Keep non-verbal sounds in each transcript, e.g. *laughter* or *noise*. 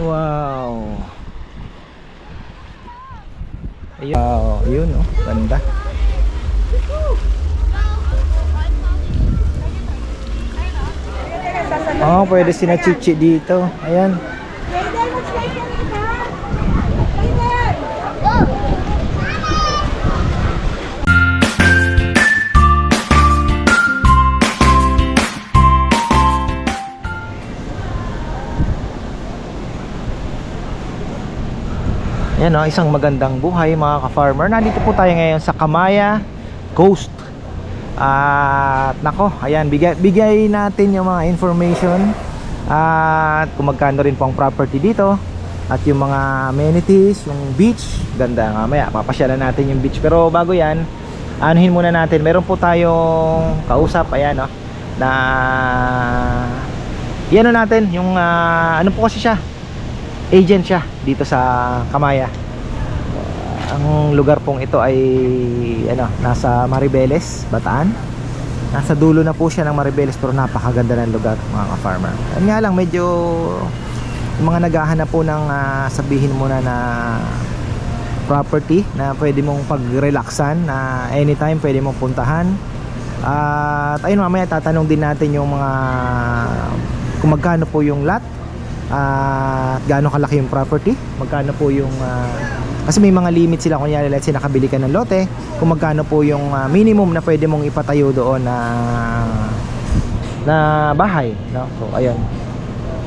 Wow. Ayun. Wow, yun oh, ganda. Oh, pwede sina Chichi dito. Ayan. Yan o, isang magandang buhay mga ka-farmer. Nandito po tayo ngayon sa Kamaya Coast. At nako, ayan, bigay, bigay natin yung mga information at kung magkano rin po ang property dito at yung mga amenities, yung beach, ganda mamaya, papasyalan natin yung beach. Pero bago yan, anuhin muna natin, meron po tayong kausap, ayan o, na yan natin, yung ah, ano po kasi siya, agent siya dito sa Kamaya. Ang lugar pong ito ay ano, nasa Maribeles, Bataan. Nasa dulo na po siya ng Maribeles pero napakaganda ng lugar mga ka-farmer. Yan nga lang medyo mga naghahanap po ng ah, sabihin muna na property na pwede mong pag-relaxan na anytime pwede mong puntahan. At ayun mamaya tatanong din natin yung mga kung magkano po yung lot at gaano kalaki yung property, magkano po yung ah, kasi may mga limit sila kunyari let's say nakabili ka ng lote, kung magkano po yung ah, minimum na pwede mong ipatayo doon na na bahay, no? So ayun.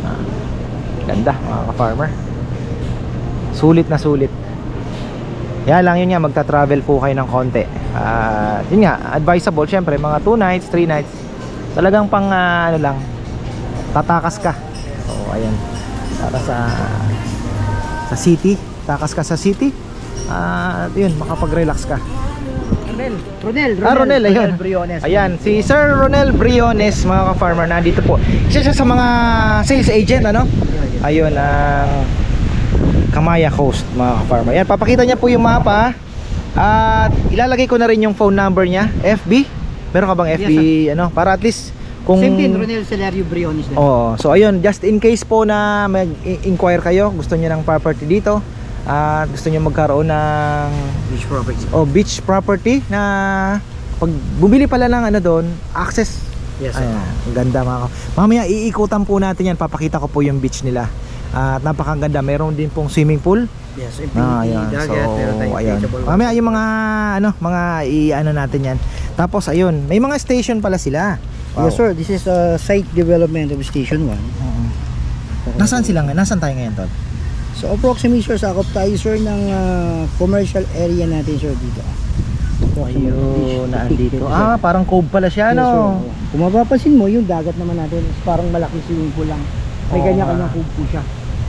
Ah, ganda mga ka-farmer. Sulit na sulit. Kaya lang yun nga magta-travel po kayo ng konti. At yun nga, advisable syempre mga 2 nights, 3 nights. Talagang pang ah, ano lang tatakas ka. So ayan. Para sa sa city, takas ka sa city. At yun, makapag-relax ka. Ronel. Ronel. Ah, Ronel, ayun. Briones. Ayan, si Sir Ronel Briones, mga ka-farmer, nandito po. Isa siya sa mga sales agent, ano? Ayun, ang Kamaya Coast, mga ka-farmer. Ayan, papakita niya po yung mapa. At ilalagay ko na rin yung phone number niya, FB. Meron ka bang FB, ano? Para at least kung... Same din, Ronel Celerio Briones din. Oo. So ayun, just in case po na mag-inquire kayo, gusto niyo ng property dito, at gusto niyo magkaroon ng Beach property. oh, beach property na pag bumili pala ng ano doon, access. Yes, sir. Ayan, ang ganda mga ka- Mamaya iikutan po natin yan, papakita ko po yung beach nila. At napakaganda, meron din pong swimming pool. Yes, Ah, infinity ayan. dagat. So, meron tayong ayan. Mamaya yung mga ano, mga i-ano natin yan. Tapos ayun, may mga station pala sila. Wow. Yes, sir. This is a site development of Station 1. Oo. Nasaan sila ngayon? Nasaan tayo ngayon, Todd? So, approximately, sir, sakop tayo, sir, ng ah, commercial area natin, sir, dito. Ayun, naandito. *laughs* Ah, parang cove pala siya, Yes, sir. no? Kung mapapansin mo, yung dagat naman natin parang malaki swimming pool lang. May Oo kanya-kanyang nga. cove po siya.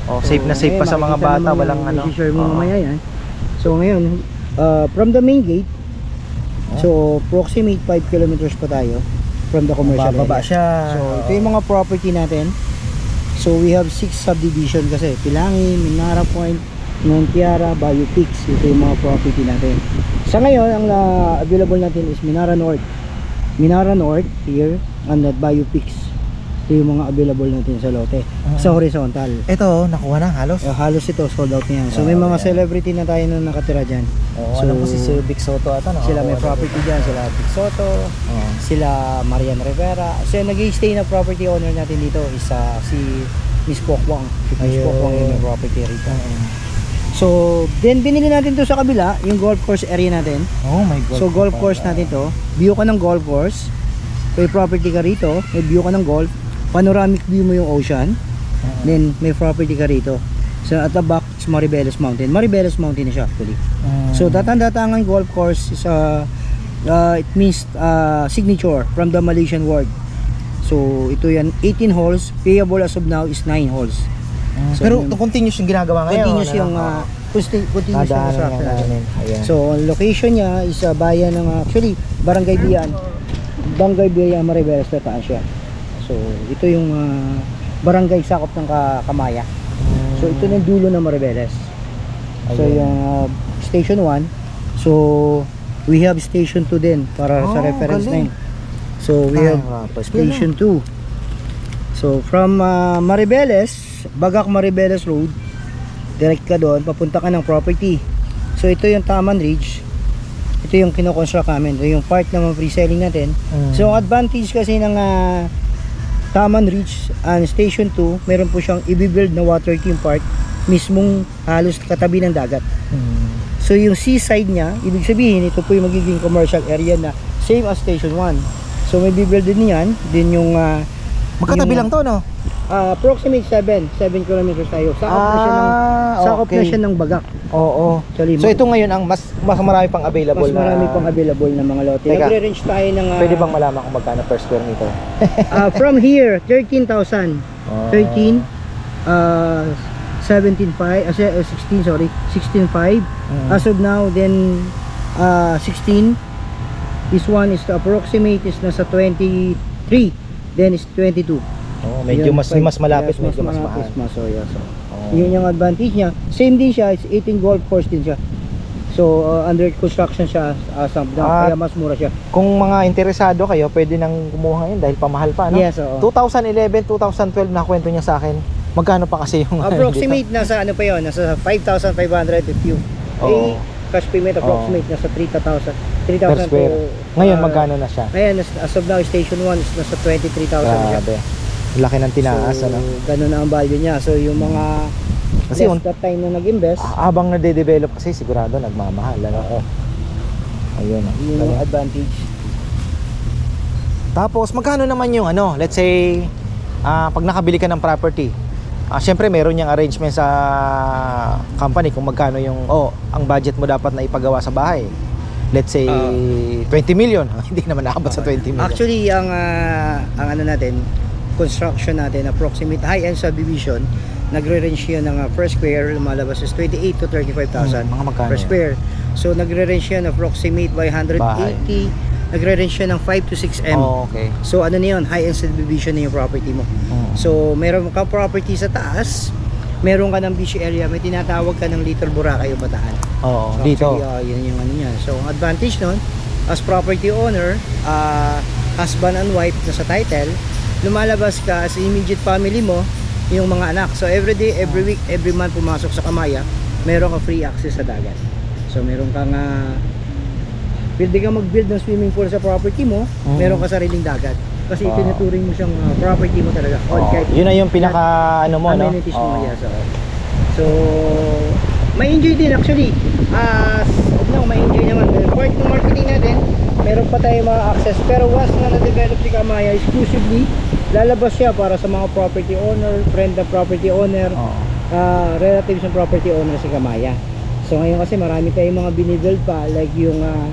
Oh, safe na safe pa sa mga bata, walang ano. i-share mo Oo. mamaya yan. So, ngayon, ah, from the main gate, Oh. so, approximate 5 kilometers pa tayo from the commercial Bababa area. siya. So, ito yung mga property natin. So, we have 6 subdivision kasi. Pilangi, Minara Point, Nontiara, Bayou Peaks. Ito yung mga property natin. Sa ngayon, ang ah, available natin is Minara North. Minara North here and at Bayou Peaks. Ito yung mga available natin sa lote. Ah. Sa horizontal. Ito, nakuha na halos. Eh, halos ito, sold out na yan. So, may Wow, mga yan. celebrity na tayo na nakatira dyan. Oo, So, alam ko si Sir Vic Soto ata. Sila may property dyan. Sila Vic Soto, Oo. sila Marian Rivera. So, nag stay na property owner natin dito is ah, si Miss Pokwang. Si Miss. Pokwang yung may property rito. Oo. So, then binili natin to sa kabila, yung golf course area natin. Oh my God. So, golf course natin to. View ka ng golf course. May property ka rito. May view ka ng golf. Panoramic view mo yung ocean. Oo. Then, may property ka rito. So, at the back, is Maribeles Mountain. Maribeles Mountain na siya actually. Mm. So, Datang-Datangan Golf Course is uh, uh, it means uh, signature from the Malaysian word. So, ito yan, 18 holes. Payable as of now is 9 holes. Mm. so, Pero yun- continuous yung ginagawa ngayon. Continuous ano yung uh, continuous yung construction. So, location niya is sa bayan ng uh, actually Barangay Bian. Barangay Bian Maribeles tataan siya. So, ito yung uh, barangay sakop ng Ka- Kamaya. Mm. So, ito na yung dulo ng Maribeles. So, Ayun. yung uh, station 1. So, we have station 2 din para sa Oh, reference galing. line. So, we have Ah, pwede station 2. So from uh, Maribeles, Bagak Maribeles Road, direct ka doon, papunta ka ng property. So ito yung Taman Ridge. Ito yung kinoconstruct namin. Ito yung part na pre-selling natin. Mm. So ang advantage kasi ng ah, Taman Ridge and Station 2, meron po siyang i-build na water theme park mismong halos katabi ng dagat. Mm. So yung seaside niya, ibig sabihin ito po yung magiging commercial area na same as Station 1. So may build din yan, din yung ah, Magkatabi yung- lang to, no? Ah, approximate 7, 7 kilometers tayo. Sakop na siya ng Ah, na okay. siya ng Bagak. Oo. Actually, So ito ngayon ang mas mas marami pang available mas marami na pang available na mga lote. Nagre-range tayo ng ah, Pwede bang malaman kung magkano per square meter? *laughs* ah, from here 13,000. Oh. 13 uh 17.5 uh, se- uh, 16 sorry 16.5 Mm. as of now then uh 16 this one is to approximate is nasa 23 then is 22 Oh, medyo Yun, mas five- mas malapit, yes, medyo mas malapit, mahal. mas oh, yes, oh. Oh. yun yung advantage niya same din siya it's 18 golf course din siya so uh, under construction siya now Ah. kaya mas mura siya Kung mga interesado kayo, pwede nang kumuha ngayon dahil pamahal pa, no? yes oo 2011, 2012 na kwento niya sa akin. Magkano pa kasi yung approximate nasa ano pa yun nasa 5,500 if you Oo. eh, cash payment approximate nasa 3,000 3,000 per square. to, Ngayon uh, magkano na siya? Ngayon, as, as of now, station 1 is nasa 23,000 na siya. Grabe. Laki ng tinaas, so, ano? ganun na ang value niya. So, yung mga Kasi un- that time na nag-invest, habang nade-develop kasi sigurado nagmamahal, ano? Ayun. oh. yun yung advantage. Tapos magkano naman yung ano, let's say ah, pag nakabili ka ng property. Ah, syempre meron yung arrangement sa company kung magkano yung oh, ang budget mo dapat na ipagawa sa bahay. Let's say Ah. 20 million. *laughs* Hindi naman naabot sa 20 million. Actually, ang, ah, ang ano natin, construction natin, approximate high-end subdivision, nagre-range yun ng ah, per square, lumalabas is 28 to 35,000 Hmm, per yun? square. So, nagre-range yan approximate by 180, nagre-range yan ng 5 to 6 M. Oh, okay. So, ano na yun, high-end subdivision na yung property mo. Mm. So, meron ka property sa taas, meron ka ng beach area, may tinatawag ka ng Little Boracay o Bataan. Oo, So, dito. Actually, ah, yun yung ano niya. So, ang advantage nun, as property owner, ah, husband and wife na sa title, lumalabas ka as immediate family mo, yung mga anak. So, every day, every week, every month pumasok sa Kamaya, meron ka free access sa dagat. So, meron kang uh, pwede ka mag-build ng swimming pool sa property mo, Mm. meron ka sariling dagat. Kasi Ah. itinuturing mo siyang ah, property mo talaga. All Oo. kahit Yun na yung pinaka ano mo, no? amenities mo, Oo. yes. oo. So, may enjoy din actually. As of now, may enjoy naman. Pero part ng marketing natin, meron pa tayo mga access. Pero once na na-develop si Kamaya, exclusively, lalabas siya para sa mga property owner, friend ng property owner, Oo. ah, relatives ng property owner si Kamaya. So ngayon kasi marami tayong mga binibuild pa like yung ah,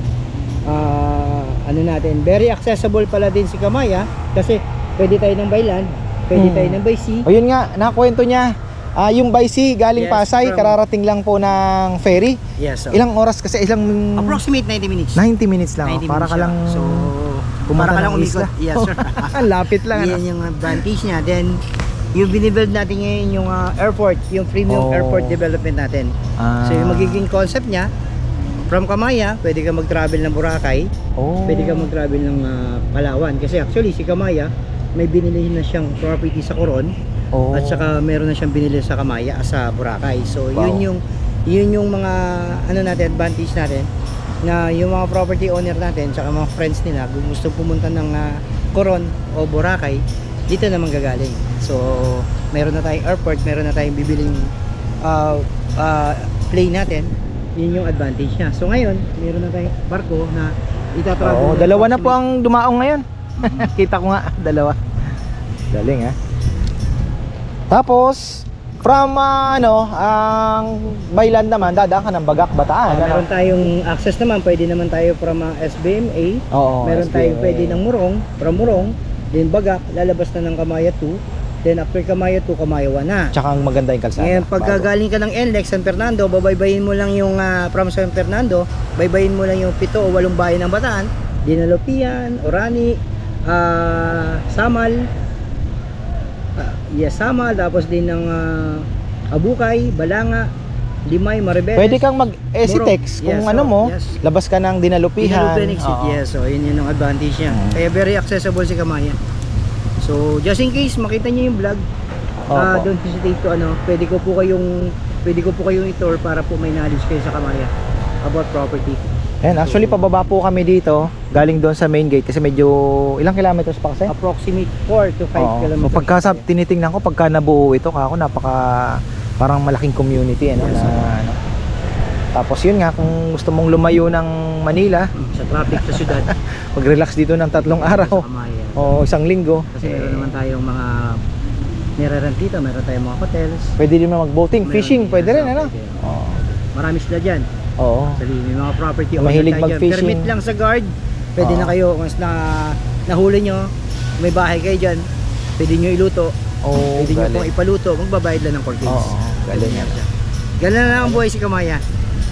ah, ano natin, very accessible pala din si Kamaya kasi pwede tayo ng by land, pwede Hmm. tayo ng by sea. O yun nga, nakakwento niya. Ah, yung by sea galing Yes, Pasay, from- kararating lang po ng ferry. Yes. so- Ilang oras kasi ilang Approximate 90 minutes. 90 minutes lang. 90 oh. para minutes ka lang so pumunta para ka lang ng umikot. isla. Yes, sir. *laughs* Ang lapit lang. ano? Yan yung advantage niya. Then yung binibuild natin ngayon yung ah, airport, yung premium Oh. airport development natin. Ah. So yung magiging concept niya from Kamaya, pwede ka mag-travel ng Boracay, Oh. pwede ka mag-travel ng ah, Palawan kasi actually si Kamaya may binili na siyang property sa Coron Oh. at saka meron na siyang binili sa Kamaya ah, sa Boracay. So Wow. yun yung yun yung mga ano natin advantage natin na yung mga property owner natin saka mga friends nila kung gusto pumunta ng ah, Coron o Boracay dito naman gagaling. So meron na tayong airport, meron na tayong bibiling ah, ah, plane natin. Yun yung advantage niya. So ngayon, meron na tayong barko na itatravel. Oo, dalawa na po ang dumaong ngayon. *laughs* Kita ko nga, dalawa. Galing ah. Tapos, from ah, ano, ang Baylan naman, dadaan ka ng Bagak, Bataan. Ano? meron tayong access naman, pwede naman tayo from ah, SBMA, Oo, meron SBMA. tayong pwede ng Murong, from Murong, then Bagak, lalabas na ng Kamaya 2, then after Kamaya 2, Kamaya 1 na. Tsaka ang maganda yung kalsada. Ngayon, pagka bago. galing ka ng NLEX, San Fernando, babaybayin mo lang yung ah, from San Fernando, baybayin mo lang yung pito o walong bayan ng Bataan, Dinalopian, Orani, ah, Samal, ah, yes, Samal, tapos din ng ah, Abukay, Balanga, Limay, Maribeles. Pwede kang mag-esitex kung Yes, ano oh, mo, yes. labas ka ng dinalupihan. Exit, Oo. yes, so yun yun ang advantage niya. Mm. Kaya very accessible si Kamaya. So, just in case makita niyo yung vlog, ah, Opo. don't hesitate to ano, pwede ko po kayong pwede ko po kayong i-tour para po may knowledge kayo sa Kamaya about property. Ayan, actually pababa po kami dito, galing doon sa main gate kasi medyo ilang kilometers pa kasi? Approximate 4 to 5 Oo. kilometers. So pagka sa tinitingnan ko pagka nabuo ito, kako napaka parang malaking community ano, Yes, na, ano. Tapos yun nga kung gusto mong lumayo ng Manila, sa traffic sa syudad, *laughs* mag-relax dito ng tatlong araw Kamaya. o isang linggo. Kasi eh, meron naman tayong mga nire-rent dito, meron tayong mga hotels. Pwede din mag-boating, fishing, pwede rin ano. Oo. Marami sila dyan. Oo. Actually, may mga property Mahilig owner tayo dyan. mag-fishing. Permit lang sa guard. Pwede Oo. na kayo, once na nahuli nyo, may bahay kayo dyan, pwede nyo iluto, Oh, pwede nyo pong galing. ipaluto, magbabayad lang ng court fees. Oo, galing yan. Ganun na lang ang buhay si Kamaya.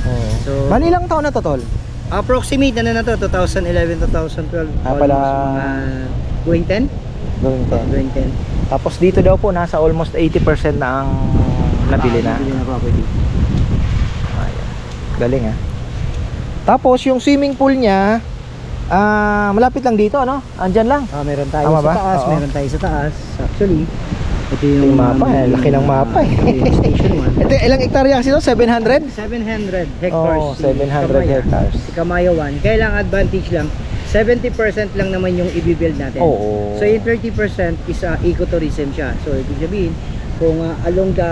Oo. So- Bali ilang taon na to, tol? Approximate na na to, 2011 to 2012. Ah, pala- Almost mga going 10? Gawin ko. Going 10. Tapos dito daw po nasa almost 80% na ang nabili na. Ah, nabili na property. Galing ah. Tapos yung swimming pool niya ah malapit lang dito ano? Andyan lang. Ah, meron tayo Tama sa ba? taas, Oo. meron tayo sa taas. Actually, ito Ito yung mapa, um, eh. Laki ng mapa, eh. ito yung station 1. Ito ilang hektarya kasi to? 700? 700 hectares. Oh, si 700 Kamaya. hectares. Si Kamaya 1. Kailang advantage lang, 70% lang naman yung i-build natin. Oo. So yung 30% is uh, ecotourism siya. So ibig sabihin, kung uh, along the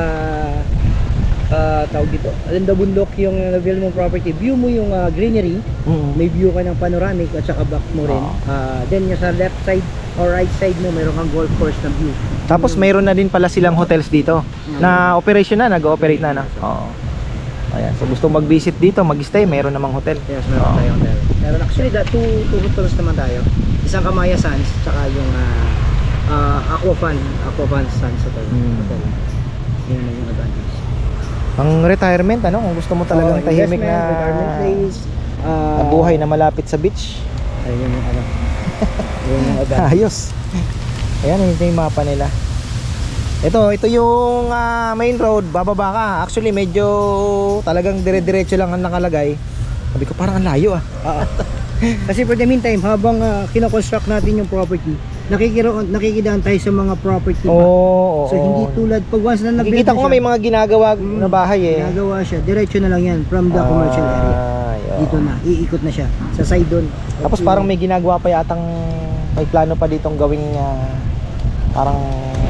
uh, tawag dito, along the bundok yung uh, build mong property, view mo yung uh, greenery, Mm. may view ka ng panoramic at saka back mo rin. Oo. Uh, then yung sa left side or right side mo, meron kang golf course na view. Tapos mayroon na din pala silang hotels dito na operation na, nag-ooperate na na. Oo. Ayan, so gusto mag-visit dito, mag-stay, mayroon namang hotel. Yes, meron Oo. tayong hotel. Meron actually, da, two, two hotels naman tayo. Isang Kamaya Sands, tsaka yung uh, uh, Aquafan, Aquafan Sands Hotel. Hmm. hotel. Yun yung advantage. Pang retirement ano, kung gusto mo talagang Oo, tahimik na retirement place, uh, na buhay na malapit sa beach. Ayun yung ano. *laughs* yun yung. Ayos. Ayan, ito yung mapa nila. Ito, ito yung ah, main road, bababa ka. Actually, medyo talagang dire-diretso lang ang nakalagay. Sabi ko, parang ang layo ah. Oo. Kasi for the meantime, habang uh, kinoconstruct natin yung property, nakikiro, nakikidaan tayo sa mga property Oo, ba? oo. So hindi tulad, pag once na nag-build Nakikita na ko siya, nga may mga ginagawa Mm, na bahay eh. ginagawa siya, diretso na lang yan from the commercial area. Ay, oo. Dito na, iikot na siya. Sa side doon. Tapos parang may ginagawa pa yatang may plano pa ditong gawing ah, parang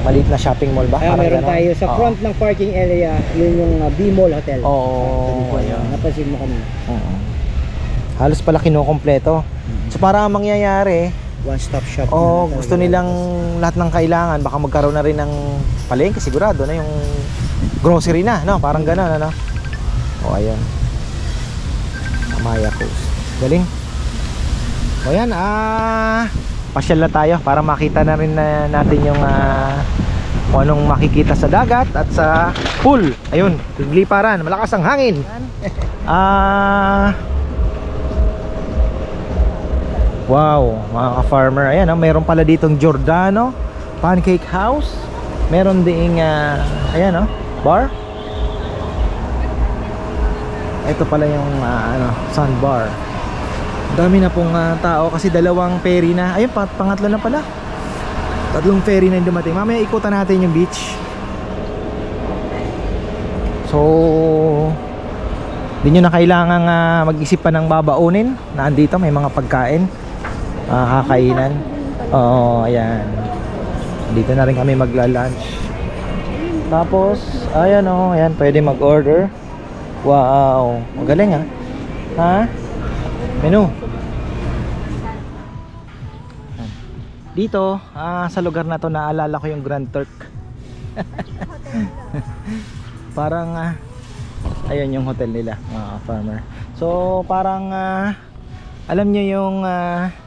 maliit na shopping mall ba? Parang meron ganon. tayo sa Oo. front ng parking area, yun yung uh, B-Mall Hotel. Oo, Actually, ayun. Napansin mo kanina. Oo. Halos pala kinukompleto. So para ang mangyayari, One stop shop. oh, gusto nilang lahat ng kailangan, baka magkaroon na rin ng palengke sigurado na yung grocery na, no? Parang gano'n, ano? O, ayan. Amaya Coast. Galing. O yan, ah, pasyal na tayo para makita na rin na natin yung ah, kung anong makikita sa dagat at sa pool. Ayun, liparan, malakas ang hangin. Ah, Wow, mga ka-farmer. Ayan, ah, meron pala ditong Giordano Pancake House. Meron ding ah, ayan oh, bar. Ito pala yung ah, ano, sandbar. Dami na pong ah, tao kasi dalawang ferry na. Ayun, pa pangatlo na pala. Tatlong ferry na yung dumating. Mamaya ikutan natin yung beach. So, hindi nyo na kailangan mag-isip pa ng babaunin. Nandito may mga pagkain. Ah, kakainan. Oo, ayan. Dito na rin kami magla-lunch. Tapos, ayan oh, ayan, pwede mag-order. Wow, magaling ah. Ha? Menu. Dito, ah, sa lugar na to naalala ko yung Grand Turk. *laughs* parang ah, ayun yung hotel nila, mga farmer. So, parang ah, alam niyo yung ah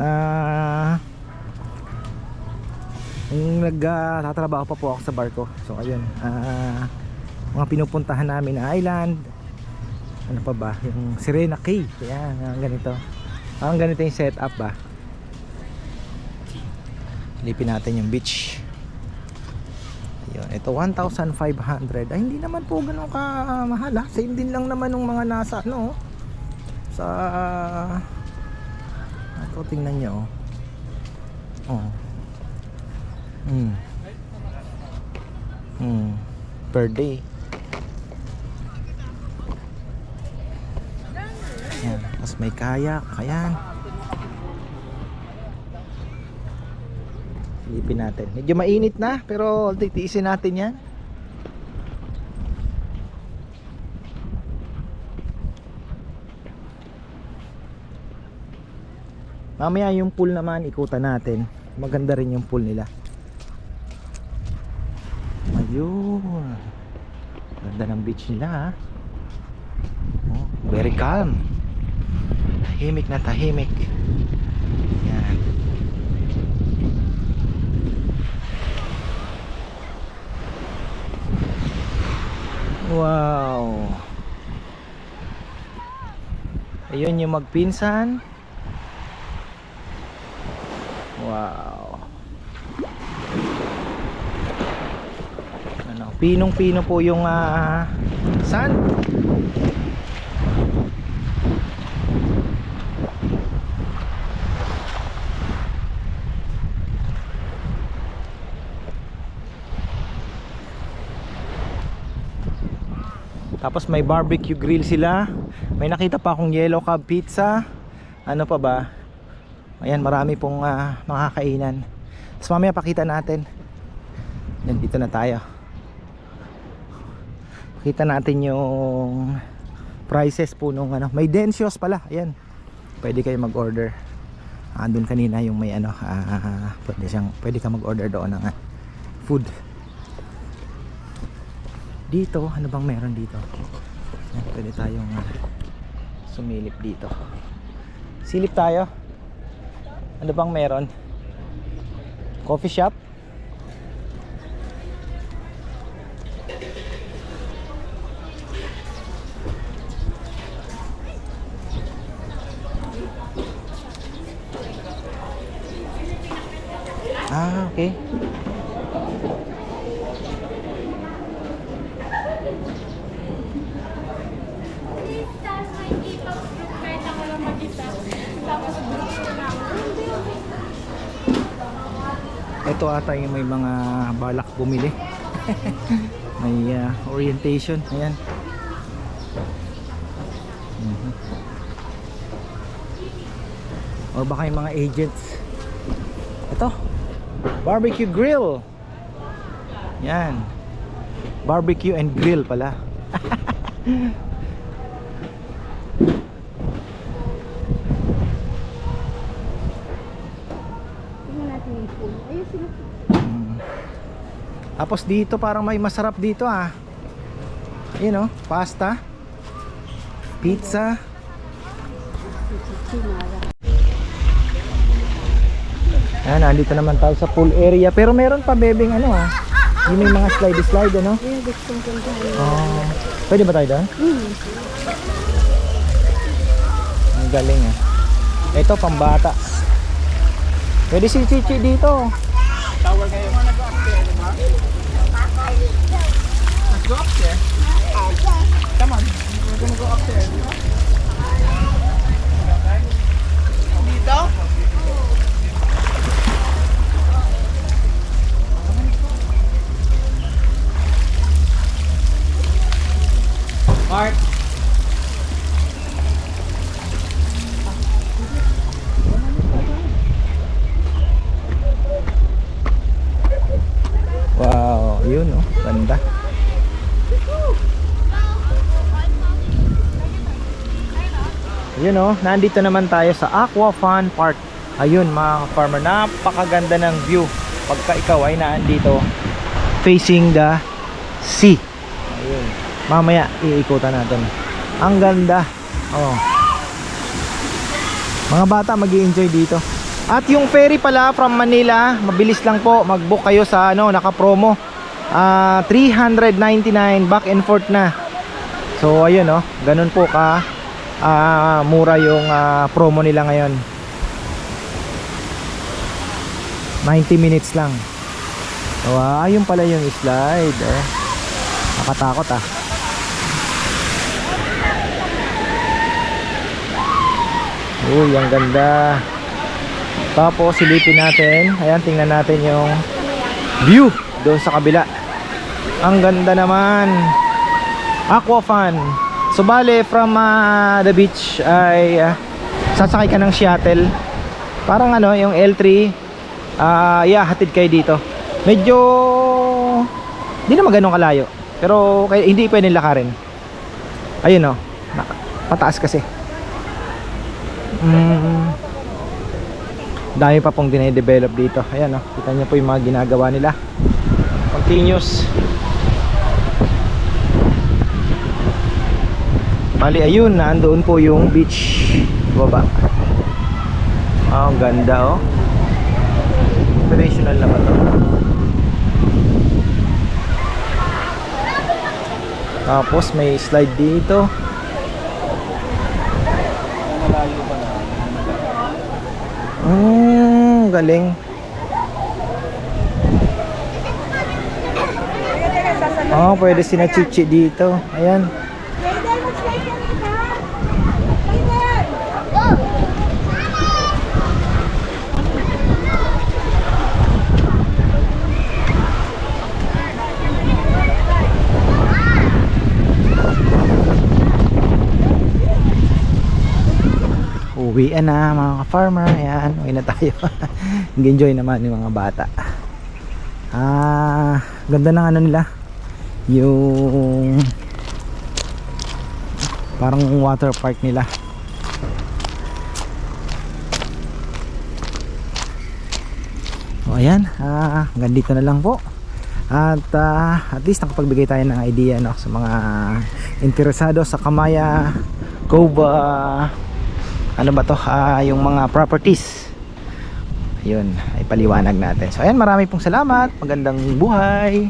ah yung nagtatrabaho pa po ako sa barko. So ayun, ah mga pinupuntahan namin na island. Ano pa ba? Yung Sirena Cay. Yan, ang ganito. Ang ganito yung setup ba? Lipin natin yung beach. Ayun, ito 1,500. Ay, hindi naman po ganun ka mahal ha. Same din lang naman ng mga nasa ano. Sa ito tingnan nyo. Oh. Mm. Mm. Per day. Yan. Tapos may kayak. Ayan. Silipin natin. Medyo mainit na, pero titiisin natin yan. Mamaya yung pool naman, ikutan natin. Maganda rin yung pool nila. Ayun. Ganda ng beach nila ha. Oh, very calm. Tahimik na tahimik. Yan. Wow. Ayun yung magpinsan. Wow. Ano, pinong-pino po yung ah, sand. Tapos may barbecue grill sila. May nakita pa akong yellow cab pizza. Ano pa ba? Ayan, marami pong ah, makakainan. Tapos mamaya pakita natin. Yan, dito na tayo. Pakita natin yung prices po nung ano. May Densios pala. Ayan. Pwede kayo mag-order. Andun kanina yung may ano, ah, pwede, siyang, pwede ka mag-order doon ng ah, food. Dito, ano bang meron dito? Yan, pwede tayong ah, sumilip dito. Silip tayo. Ano bang meron? Coffee shop? Ah, okay. Ito ata yung may mga balak bumili. *laughs* may ah, orientation. Ayan. Mhm. Or baka yung mga agents. Ito. Barbecue grill. Yan. Barbecue and grill pala. *laughs* Tingnan natin yung pool. Ayun sila. Mm. Tapos dito parang may masarap dito ah. Yun oh, pasta. Pizza. Ayan, nandito naman tayo sa pool area. Pero meron pa bebeng ano ah. Yung may mga slide slide ano. Oh, pwede ba tayo doon? Hmm. Ang galing ah. Ito pambata. Pwede si Chichi dito. Złapie. Nandito naman tayo sa Aqua Fun Park. Ayun mga farmer, napakaganda ng view pagka ikaw ay naandito facing the sea. Ayun. Mamaya iikutan natin. Ang ganda. Oh. Mga bata mag enjoy dito. At yung ferry pala from Manila, mabilis lang po. Mag-book kayo sa ano, naka-promo. Ah, 399 back and forth na. So ayun oh, ganun po ka ah, mura yung ah, promo nila ngayon. 90 minutes lang. So, ah, ayun pala yung slide. Oh. Nakatakot ah. Uy, ang ganda. Tapos silipin natin. Ayan, tingnan natin yung view doon sa kabila. Ang ganda naman. Aquafan. So bale from ah, the beach ay ah, sasakay ka ng shuttle. Parang ano, yung L3 ah yeah, hatid kayo dito. Medyo hindi naman ganun kalayo. Pero kaya, hindi pwedeng lakarin. Ayun oh. naka- Pataas kasi. Mm. Dami pa pong dinedevelop dito. Ayan oh. Kita niyo po yung mga ginagawa nila. Continuous. Bali ayun, naandoon po yung beach baba. Ah, ang ganda oh. Operational na ba to? Tapos may slide dito. Mm, galing. Oh, pwede sina Chichi dito. Ayan. Uwian na mga ka-farmer. Ayan, uwi na tayo. *laughs* Nag-enjoy naman yung mga bata. Ah, ganda ng ano nila. Yung parang water park nila. O ayan, ah, hanggang dito na lang po. At ah, at least nakapagbigay tayo ng idea no, sa mga interesado sa Kamaya Cove ah, ano ba to? Ah, yung mga properties. Ayun ay paliwanag natin. So ayan marami pong salamat. Magandang buhay